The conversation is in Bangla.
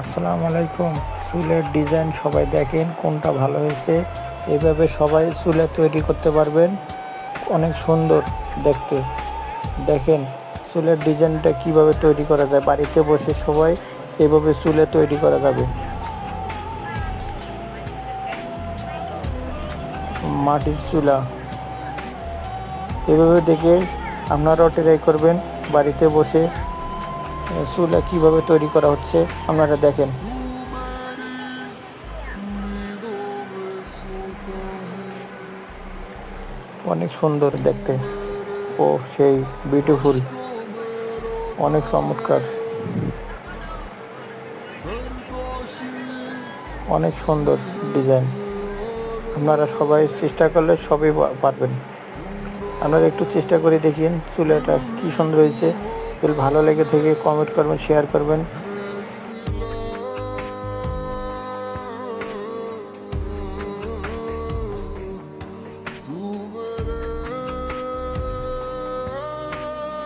আসসালামু আলাইকুম। চুলের ডিজাইন সবাই দেখেন কোনটা ভালো হয়েছে। এভাবে সবাই চুলে তৈরি করতে পারবেন। অনেক সুন্দর দেখতে। দেখেন চুলের ডিজাইনটা কীভাবে তৈরি করা যায়। বাড়িতে বসে সবাই এভাবে চুলে তৈরি করা যাবে। মাটির চুলা। এভাবে দেখে আপনারাও ট্রাই করবেন। বাড়িতে বসে চুলা কীভাবে তৈরি করা হচ্ছে, আপনারা দেখেন। অনেক সুন্দর দেখতে। ও, সেই বিউটিফুল অনেক চমৎকার। অনেক সুন্দর ডিজাইন। আপনারা সবাই চেষ্টা করলে সবই পারবেন। আপনারা একটু চেষ্টা করে দেখিন চুলাটা কি সুন্দর হয়েছে। ভালো লেগে থেকে কমেন্ট করবেন শেয়ার করবেন।